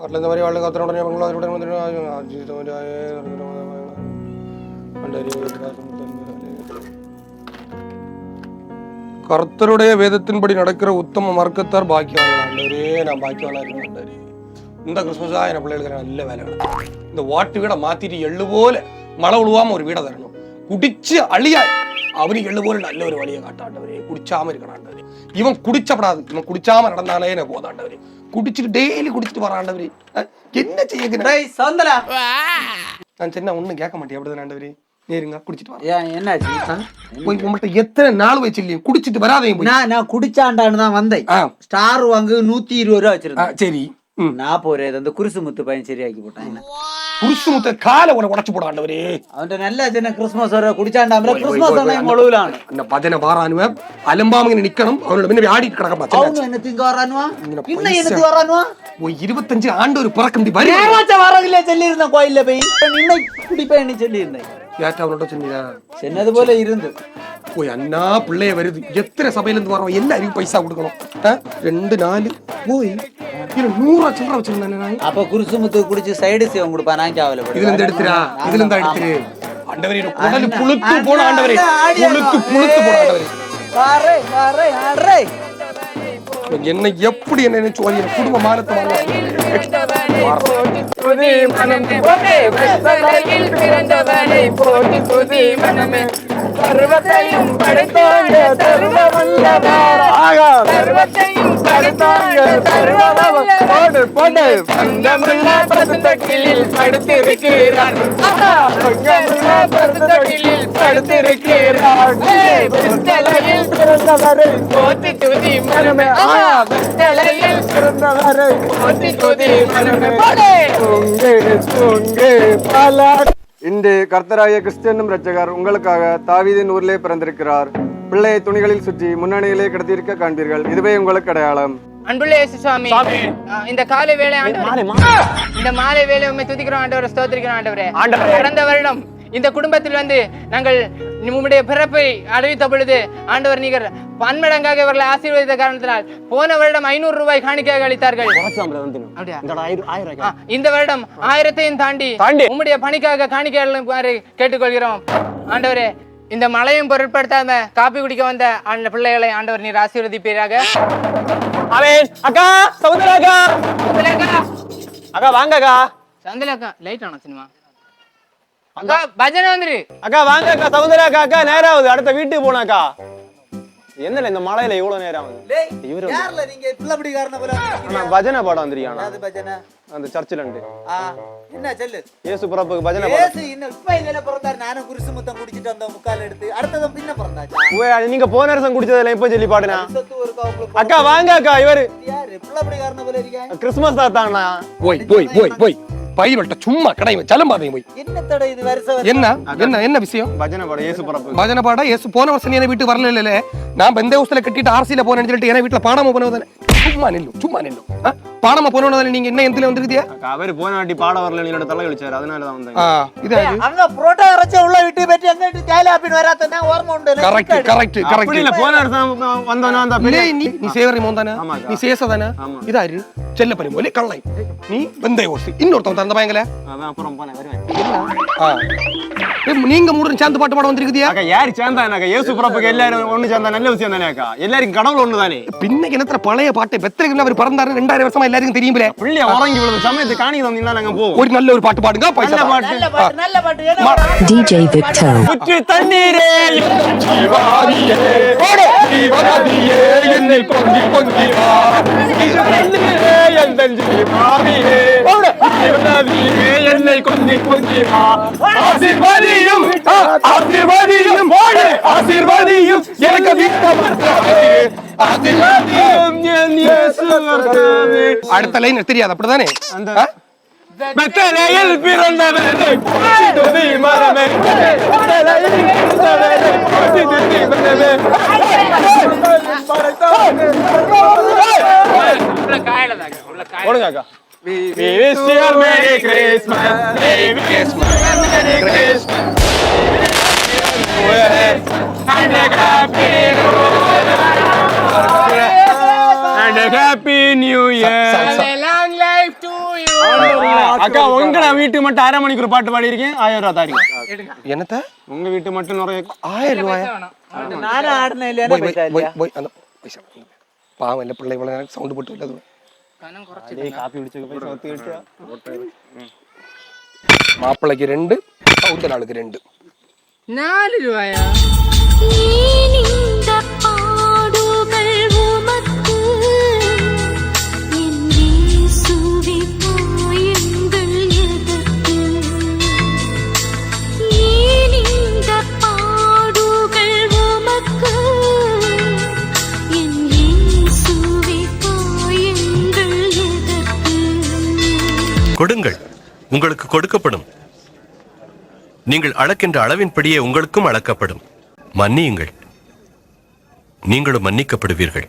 அவரில் இந்த மாதிரி வாழ்க்கை கத்திரோடனே அவங்களும் அதனுடன் கர்த்தருடைய வேதத்தின்படி நடக்கிற உத்தம மார்க்கத்தார் பாக்கியவான் ஆண்டவரே நான் பாக்கியவானா இருக்க மாட்டாரு இந்த கிறிஸ்மஸா என் பிள்ளைகளுக்கு நல்ல வேலை கிடைக்கும் இந்த வாட்டு வீடை மாத்திட்டு எள்ளு போல மழை விழுவாம ஒரு வீடை தரணும் குடிச்சு அழியாய் அவனுக்கு எள்ளு போல நல்ல ஒரு வழியை காட்டாண்டவரே குடிச்சாம இருக்கணாண்டவரே இவன் குடிச்சப்படாது இவன் குடிச்சாம நடந்தாலே எனக்கு போதாண்டவரே குடிச்சிட்டு டெய்லி குடிச்சிட்டு வராண்டவரே என்ன செய்ய டேய் சௌந்தரா நான் சின்ன ஒண்ணும் கேட்க மாட்டேன். அப்படிதான் ஆண்டவரே? நேருங்க குடிச்சிட்டு வா. ஏன் என்னாச்சு? போய் உங்கள்கிட்ட எத்தனை நாள் வச்சு இல்லையும் குடிச்சிட்டு வராதே போய். நான் நான் குடிச்சாண்டான்னு தான் வந்தேன். ஸ்டார் வாங்கு நூத்தி இருபது ரூபா வச்சிருந்தேன். சரி. நான் போறேன். அந்த குருசு முத்து பையன் சரியாக்கி போட்டான். குருசு முத்த காலை உன உடச்சு போட ஆண்டவரே. அவன்கிட்ட நல்லா சின்ன கிறிஸ்மஸ் வர குடிச்சாண்டாமல கிறிஸ்மஸ் அன்னைக்கு ஒழுகலான்னு அந்த பஜனை வாரானுவ அலம்பாமங்க நிக்கணும். அவனோட முன்னாடி ஆடிட்டு கிடக்க அவங்க என்ன திங்க வரானுவா? இங்க இன்னும் பைசா. என்னத்து வரானுவா? ஒரு இருபத்தஞ்சு ஆண்டு ஒரு பிறக்க முடி வரி. ஏமாச்ச வரவில்லை சொல்லி இருந்தேன் கோயில்ல போய். இன்னும் குடிப்பேன்னு சொல்லி இருந்தேன் ஏட்டா அவனோட சொன்னீங்க சின்னது போல இருந்து. போய் அண்ணா பிள்ளைய வருது. எத்தனை சபையில இருந்து வரோம் எல்லாருக்கும் பைசா கொடுக்கணும்? ஆ? ரெண்டு நாலு போய் இதுல நூறா சில்லற வச்சிருந்தானே நான் அப்ப குருசு முத்து குடிச்சு சைடு சேவம் கொடுப்பான் நான் கேவல இதுல இருந்து எடுத்துரா இதுல இருந்து எடுத்துரு. ஆண்டவரே எனக்கு குடலு அண்ணா, புழுத்து அண்ணா, போன ஆண்டவரே. அண்ணா, ஆடியா புழுத்து வா. புழுத்து போன ஆண்டவரே. வாரே வாரே ஆடுறே. என்ன எப்படி என்ன நினைச்சு ஓடி குடும்ப மானத்தை புதி மனமே. ஒரே வெப்பலையில் மனமே சர்வத்தையும் படைத்தாங்க சர்வ வல்லவராக சர்வத்தையும் படைத்தாங்க சர்வ போடு படுத்திருக்கிறார் படுத்திருக்கிறார் பிறந்தவரை போட்டி துதி மனமே ஆஹா, வெத்தலையில் பிறந்தவரை போட்டி துதி மனமே போடு தொங்கு தொங்கு பல இன்று கர்த்தராகிய கிறிஸ்டியனும் இரட்சகர் உங்களுக்காக தாவீதின் ஊரிலே பிறந்திருக்கிறார் பிள்ளையை துணிகளில் சுற்றி முன்னணியிலே கிடத்தியிருக்க காண்பீர்கள். இதுவே உங்களுக்கு அடையாளம். அன்புள்ள இயேசு சுவாமி இந்த காலை வேளை ஆண்டவரே. இந்த மாலை வேளை உண்மை துதிக்கிறோம் ஆண்டவரை ஸ்தோத்திரிக்கிறோம் ஆண்டவரே. கடந்த வருடம் இந்த குடும்பத்தில் வந்து நாங்கள் உம்முடைய பிறப்பை அறிவித்த பொழுது ஆண்டவர் நீங்கள் பன்மடங்காக இவர்களை ஆசீர்வதித்த காரணத்தினால் போன வருடம் ஐநூறு ரூபாய் காணிக்கையாக அளித்தார்கள். இந்த வருடம் ஆயிரத்தையும் தாண்டி உம்முடைய பணிக்காக காணிக்கையாளர் கேட்டுக்கொள்கிறோம்? ஆண்டவரே இந்த மழையும் பொருட்படுத்தாம காப்பி குடிக்க வந்த அந்த பிள்ளைகளை ஆண்டவர் நீர் ஆசீர்வதிப்பீராக. அவன் அக்கா சமுத்திர அக்கா. அக்கா வாங்க அக்கா. சந்தில அக்கா லைட் ஆன சினிமா? அக்கா பஜனை வந்துரு. அக்கா வாங்க அக்கா சமுத்திர அக்கா அக்கா நேரம் ஆகுது அடுத்த வீட்டுக்கு போன அக்கா. என்னல இந்த மழையில இவ்வளவு நேரம் ஆகுது? இவரு யார்ல நீங்க பிள்ளைப்படிக்காரன போல அண்ணா, பஜனை பாடம் வந்திருக்கானா? அது பஜனை? அந்த சர்ச்சில் ஆ என்ன சொல்லு? இயேசு பிறப்புக்கு பஜனை ஏசு இன்னும் இப்ப இல்ல பிறந்தாரு. நானும் குருசு முத்தம் குடிச்சிட்டு வந்தோம் முக்கால் எடுத்து. அடுத்ததும் பின்ன பிறந்தாச்சு? நீங்க போன வருஷம் குடிச்சதுல இப்ப சொல்லி பாடுனா? சொத்து ஒரு உங்களுக்கு அக்கா வாங்க அக்கா இவரு. யாரு? பிள்ளைப்படிக்காரன போல இருக்காங்க? கிறிஸ்துமஸ் தாத்தாங்கண்ணா போய் போய் போய் போய். பயிர்வட்ட சும்மா கடை சலம்பாதையும் போய். என்ன தடை இது வருஷம்? என்ன? என்ன என்ன விஷயம்? பஜனை பாடம் இயேசு பிறப்பு. பஜனை பாட ஏசு போன வருஷம் என் வீட்டுக்கு வரல இல்ல நான் பெந்த ஹவுஸ்ல கட்டிட்டு ஆர்சியில போனேன்னு சொல்லிட்டு என் வீட்டுல பாடாம போனதானே சும்மா நில்லு சும்மா நில்லு ஆ? பாடாம போனதானே நீங்க என்ன எந்தில வந்திருக்கியா அக்கா அவரு போன வாட்டி பாட வரல என்னோட தலை கழிச்சாரு அதனால தான் வந்தேன் ஆ இது அங்க புரோட்டா இறைச்ச உள்ள விட்டு பெட்டி அங்க இட்டு தேயிலை ஆப்பின்னு வராத்தனா ஓர்ம உண்டு கரெக்ட் கரெக்ட் அப்படி இல்ல கரெக்ட் போன வருஷம் வந்தோன்னா அந்த பெரிய நீ நீ சேவரி மோந்தானே ஆமாக்கா. நீ சேசதானே ஆமா. இதாரு செல்ல பரிமோலி கள்ளை நீ வெந்தய ஓசி இன்னொருத்தன் தந்த பயங்கல அவன் அப்புறம் போனேன் வருவேன் ஆ ஏய், நீங்க மூணு சேர்ந்து பாட்டு பாட வந்திருக்குதியா? யாரு சேர்ந்தா எனக்கு இயேசு பிறப்புக்கு எல்லாரும் ஒண்ணு சேர்ந்தா நல்ல விஷயம் தானே அக்கா? எல்லாருக்கும் கடவுள் ஒண்ணு தானே பின்ன கிணத்துல பழைய பாட்டு பெத்திரிக்கல அவர் பிறந்தாரு ரெண்டாயிரம் வருஷமா எல்லாருக்கும் தெரியும்ல. பிள்ளைய உறங்கி விழுந்த சமயத்து காணிக்க தந்தீங்கன்னா நாங்க போவோம். ஒரு நல்ல ஒரு பாட்டு பாடுங்க பைசா. பாட்டு. நல்ல பாட்டு. உற்று தண்ணீரே என்னை கொஞ்சி கொஞ்சி வா. என்னை கொஞ்சி கொஞ்சி வா. ஆசீர்வாதியும். ஆசீர்வாதியும் ஆசீர்வாதியும் எனக்கு. அடுத்த லைன் தெரியாது அப்படிதானே? அந்த ஆ? பெத்தலேயில் பிறந்தவனே. போற்றி துதி மரமே பெத்தலேயில் பிறந்தவனே. போற்றி துதி மரமே போடுங்க அக்கா. We wish you a Merry Christmas. We wish you a Merry Christmas. And a happy and a happy new year. அக்கா உங்கள வீட்டு மட்டும் அரை மணிக்கு பாட்டு பாடி இருக்கேன் ஆயிரம் ரூபாய் தாரிங்க என்னத்த உங்க வீட்டு மட்டும் நிறைய ஆயிரம் ரூபாய் பாவம் இல்லை பிள்ளை இவ்வளோ சவுண்ட் போட்டு இல்லை മാപ്പിളക്ക് രണ്ട് സൗത്തിൽ രണ്ട്. നാല് രൂപയാ. கொடுங்கள். உங்களுக்கு கொடுக்கப்படும். நீங்கள் அளக்கின்ற அளவின்படியே உங்களுக்கும் அளக்கப்படும். மன்னியுங்கள். நீங்களும் மன்னிக்கப்படுவீர்கள்.